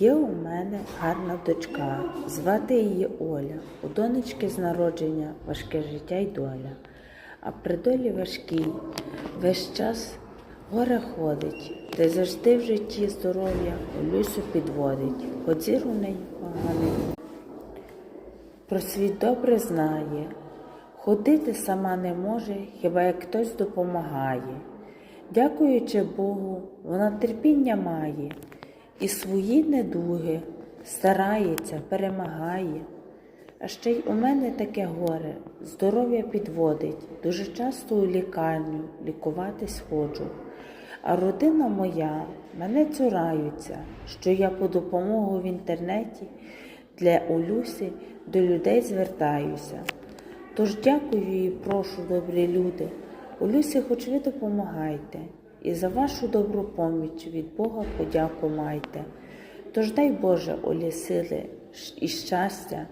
Є у мене гарна дочка, звати її Оля. У донечки з народження важке життя й доля. А при долі важкій весь час горе ходить, де завжди в житті здоров'я Олюсю підводить, хоч зір у неї поганий. Про світ добре знає, ходити сама не може, хіба як хтось допомагає. Дякуючи Богу, вона терпіння має і свої недуги старається, перемагає. А ще й у мене таке горе, здоров'я підводить, дуже часто у лікарню лікуватись ходжу. А родина моя мене цураються, що я по допомогу в інтернеті для Олюсі до людей звертаюся. Тож дякую і прошу, добрі люди, Олюсі, хоч ви допомагайте, і за вашу добру поміч від Бога подяку майте. Тож дай Боже Олі сили і щастя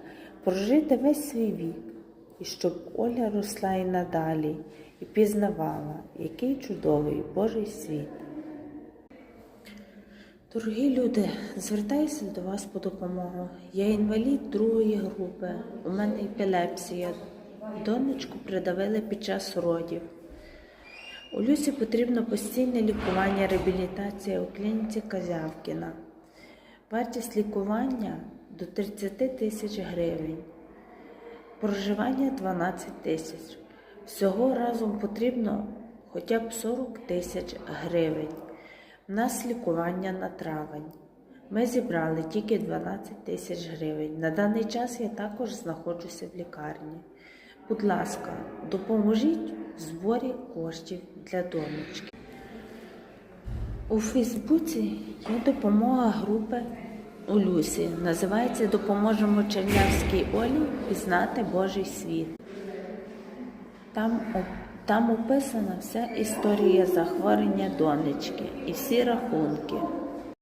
прожити весь свій вік, і щоб Оля росла і надалі, і пізнавала, який чудовий Божий світ. Дорогі люди, звертаюся до вас по допомогу. Я інвалід другої групи, у мене епілепсія. Донечку придавили під час родів. У Люсі потрібно постійне лікування, реабілітація у клініці Казявкіна. Вартість лікування до 30 тисяч гривень, проживання 12 тисяч. Всього разом потрібно хоча б 40 тисяч гривень. У нас лікування на травень. Ми зібрали тільки 12 тисяч гривень. На даний час я також знаходжуся в лікарні. Будь ласка, допоможіть зборі коштів для донечки. У Фейсбуці є допомога групи у Люсі. Називається Допоможемо Чернявській Олі пізнати Божий світ. Там, там описана вся історія захворювання донечки і всі рахунки.